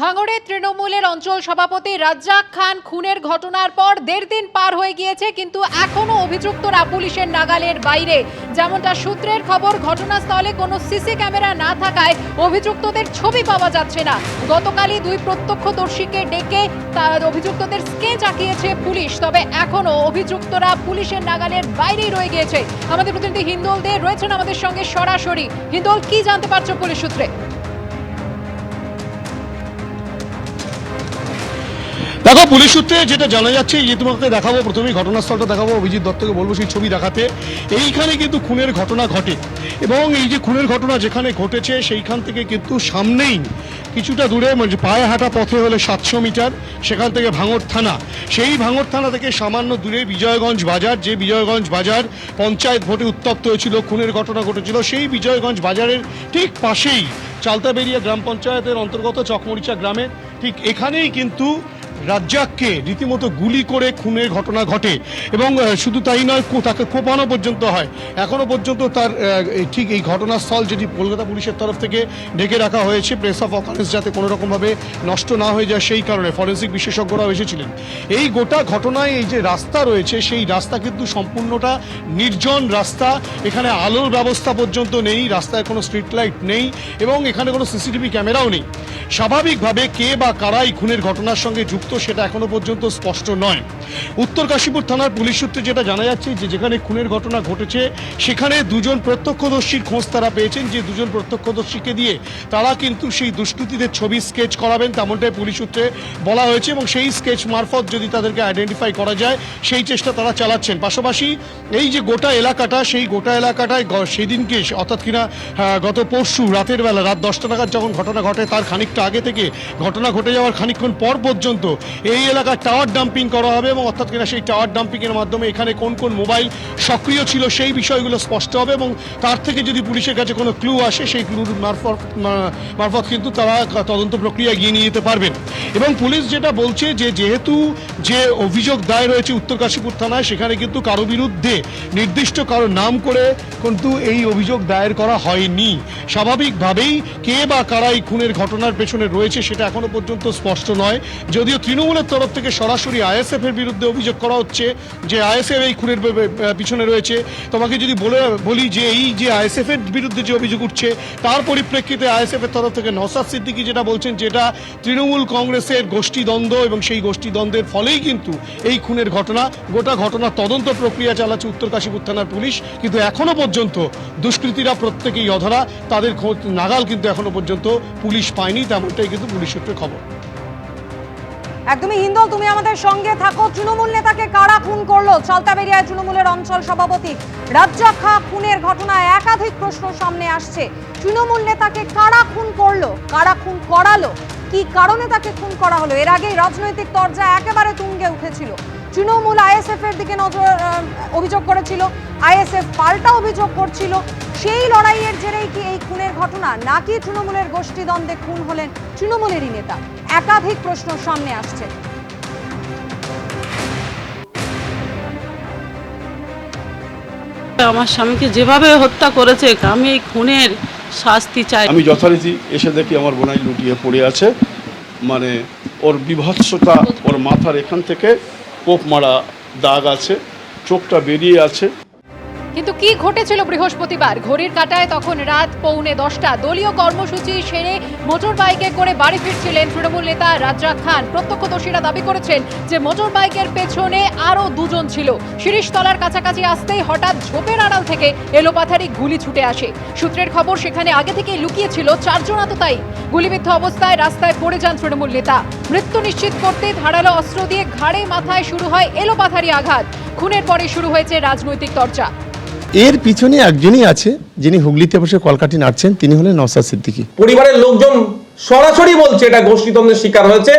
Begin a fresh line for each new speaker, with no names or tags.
ভাঙড়ে তৃণমূলের অঞ্চল সভাপতি রাজ্জাক খান খুনের ঘটনার পর দেড় দিন পার হয়ে গিয়েছে, কিন্তু এখনও অভিযুক্তরা পুলিশের নাগালের বাইরে। যেমনটা সূত্রের খবর, ঘটনাস্থলে কোনো সিসি ক্যামেরা না থাকায় অভিযুক্তদের ছবি পাওয়া যাচ্ছে না। গতকালই দুই প্রত্যক্ষদর্শীকে ডেকে তার অভিযুক্তদের স্কেচ আঁকিয়েছে পুলিশ, তবে এখনও অভিযুক্তরা পুলিশের নাগালের বাইরেই রয়ে গিয়েছে। আমাদের প্রতিনিধি হিন্দোল দে রয়েছেন আমাদের সঙ্গে সরাসরি। হিন্দোল, কি জানতে পারছ পুলিশ সূত্রে?
দেখো, পুলিশ সূত্রে যেটা জানা যাচ্ছে যে তোমাকে দেখাবো, প্রথমেই ঘটনাস্থলটা দেখাবো, অভিজিৎ দত্তকে বলব সেই ছবি দেখাতে। এইখানে কিন্তু খুনের ঘটনা ঘটে। এবং এই যে খুনের ঘটনা যেখানে ঘটেছে, সেইখান থেকে কিন্তু সামনেই কিছুটা দূরে মানে পায়ে হাঁটা পথে হলে সাতশো মিটার, সেখান থেকে ভাঙর থানা। সেই ভাঙর থানা থেকে সামান্য দূরে বিজয়গঞ্জ বাজার, যে বিজয়গঞ্জ বাজার পঞ্চায়েত ভোটে উত্তপ্ত হয়েছিল, খুনের ঘটনা ঘটেছিল, সেই বিজয়গঞ্জ বাজারের ঠিক পাশেই চালতাবেরিয়া গ্রাম পঞ্চায়েতের অন্তর্গত চকমরিচা গ্রামে, ঠিক এখানেই কিন্তু রাজ্জাককে রীতিমতো গুলি করে খুনের ঘটনা ঘটে এবং শুধু তাই নয় তাকে কোপানো পর্যন্ত হয়। এখনও পর্যন্ত তার ঠিক এই ঘটনাস্থল যেটি কলকাতা পুলিশের তরফ থেকে ঢেকে রাখা হয়েছে প্রেস অফ অকারেন্স যাতে কোনো রকমভাবে নষ্ট না হয়ে যায় সেই কারণে ফরেন্সিক বিশেষজ্ঞরাও এসেছিলেন। এই গোটা ঘটনায় এই যে রাস্তা রয়েছে, সেই রাস্তা কিন্তু সম্পূর্ণটা নির্জন রাস্তা। এখানে আলোর ব্যবস্থা পর্যন্ত নেই, রাস্তায় কোনো স্ট্রিট লাইট নেই এবং এখানে কোনো সিসিটিভি ক্যামেরাও নেই। স্বাভাবিকভাবে কে বা কারাই খুনের ঘটনার সঙ্গে যুক্ত সেটা এখনও পর্যন্ত স্পষ্ট নয়। উত্তর কাশীপুর থানার পুলিশ সূত্রে যেটা জানা যাচ্ছে যে যেখানে খুনের ঘটনা ঘটেছে সেখানে দুজন প্রত্যক্ষদর্শীর খোঁজ তারা পেয়েছেন যে দুজন প্রত্যক্ষদর্শীকে দিয়ে তারা কিন্তু সেই দুষ্কৃতীদের ছবি স্কেচ করাবেন তেমনটাই পুলিশ সূত্রে বলা হয়েছে এবং সেই স্কেচ মারফত যদি তাদেরকে আইডেন্টিফাই করা যায় সেই চেষ্টা তারা চালাচ্ছেন। পাশাপাশি এই যে গোটা এলাকাটা সেই গোটা এলাকাটায় সেদিনকে অর্থাৎ কিনা আহ, গত পরশু রাতের বেলা রাত দশটা নাগাদ যখন ঘটনা ঘটে তার খানিকটা আগে থেকে ঘটনা ঘটে যাওয়ার খানিকক্ষণ পর পর্যন্ত এই এলাকায় টাওয়ার ডাম্পিং করা হবে এবং অর্থাৎ কিনা সেই টাওয়ার ডাম্পিংয়ের মাধ্যমে এখানে কোন কোন মোবাইল সক্রিয় ছিল সেই বিষয়গুলো স্পষ্ট হবে এবং তার থেকে যদি পুলিশের কাছে কোনো ক্লু আসে, সেই ক্লুর মারফত মারফত কিন্তু তারা তদন্ত প্রক্রিয়া এগিয়ে নিয়ে যেতে পারবেন। এবং পুলিশ যেটা বলছে যে যেহেতু যে অভিযোগ দায়ের হয়েছে উত্তর কাশীপুর থানায়, সেখানে কিন্তু কারও বিরুদ্ধে নির্দিষ্ট কারও নাম করে কিন্তু এই অভিযোগ দায়ের করা হয়নি। স্বাভাবিকভাবেই কে বা কারা এই খুনের ঘটনার পেছনে রয়েছে সেটা এখনও পর্যন্ত স্পষ্ট নয়। যদিও তৃণমূলের তরফ থেকে সরাসরি আইএসএফ এর বিরুদ্ধে অভিযোগ করা হচ্ছে যে আইএসএফ এই খুনের পিছনে রয়েছে। তোমাকে যদি বলে, বলি যে এই যে আইএসএফ এর বিরুদ্ধে যে অভিযোগ উঠছে, তার পরিপ্রেক্ষিতে আইএসএফ এর তরফ থেকে নসাদ সিদ্দিকি যেটা বলছেন, যেটা তৃণমূল কংগ্রেসের গোষ্ঠী দ্বন্দ্ব এবং সেই গোষ্ঠী দ্বন্দ্বের ফলেই কিন্তু এই খুনের ঘটনা। গোটা ঘটনা তদন্ত প্রক্রিয়া চালাচ্ছে উত্তর কাশীপুর থানার পুলিশ। কিন্তু এখনও পর্যন্ত দুষ্কৃতীরা প্রত্যেকেই অধরা। তাদের নাগাল কিন্তু এখনও পর্যন্ত পুলিশ পায়নি, তেমনটাই কিন্তু পুলিশ সূত্রে খবর।
একদমই হিন্দল, তুমি আমাদের সঙ্গে থাকো। তৃণমূল নেতাকে কারা খুন করল? সালতাবেরিয়ায় তৃণমূলের অঞ্চল সভাপতি রাজ্জাক খা খুনের ঘটনায় একাধিক প্রশ্ন সামনে আসছে। তৃণমূল নেতাকে কারা খুন করল? কারা খুন করালো? কি কারণে তাকে খুন করা হলো? এর আগেই রাজনৈতিক তরজা একেবারে তুঙ্গে উঠেছিল। তৃণমূল আইএসএফ এর দিকে নজর অভিযোগ করেছিল। আইএসএফ পাল্টা অভিযোগ করছিল। সেই লড়াইয়ের জেরেই কি এই খুনের ঘটনা? নাকি তৃণমূলের গোষ্ঠীদ্বন্দ্বে খুন হলেন তৃণমূলেরই নেতা? একাধিক প্রশ্ন সামনে আসছে।
আমার স্বামীকে যেভাবে হত্যা করেছে, আমি এই খুনের শাস্তি চাই।
আমি যথারীতি এসে দেখি আমার বোনাই লুটিয়ে পড়ে আছে। মানে ওর বিভৎসতা, ওর মাথার এখান থেকে কোপ মারা দাগ আছে, চোখটা বেরিয়ে আছে।
কিন্তু কি ঘটেছিল বৃহস্পতিবার? ঘড়ির কাটায় তখন রাত পৌনে দশটা। দলীয় কর্মসূচি সেরে মোটর বাইকে করে বাড়ি ফিরছিলেন তৃণমূল নেতা রাজ্জাক খান। প্রত্যক্ষদর্শীরা দাবি করেছেন যে মোটর বাইকের পেছনে আরও দুজন ছিল। শিরিশতলার কাছাকাছি আসতেই হঠাৎ ঝোপের আড়াল থেকে এলোপাথারি গুলি ছুটে আসে। সূত্রের খবর, সেখানে আগে থেকে লুকিয়ে ছিল চারজন আততায়ী। গুলিবিদ্ধ অবস্থায় রাস্তায় পড়ে যান তৃণমূল নেতা। মৃত্যু নিশ্চিত করতে ধারালো অস্ত্র দিয়ে ঘাড়ে মাথায় শুরু হয় এলোপাথারি আঘাত। খুনের পরে শুরু হয়েছে রাজনৈতিক চর্চা
এর পিছনে একজনই আছে, যিনি হুগলিতে বসে কলকাটি নাড়ছেন, তিনি হলেন নসাদ সিদ্দিকী।
পরিবারের লোকজন সরাসরি বলছে এটা গোষ্ঠীতন্ত্রের শিকার হয়েছে।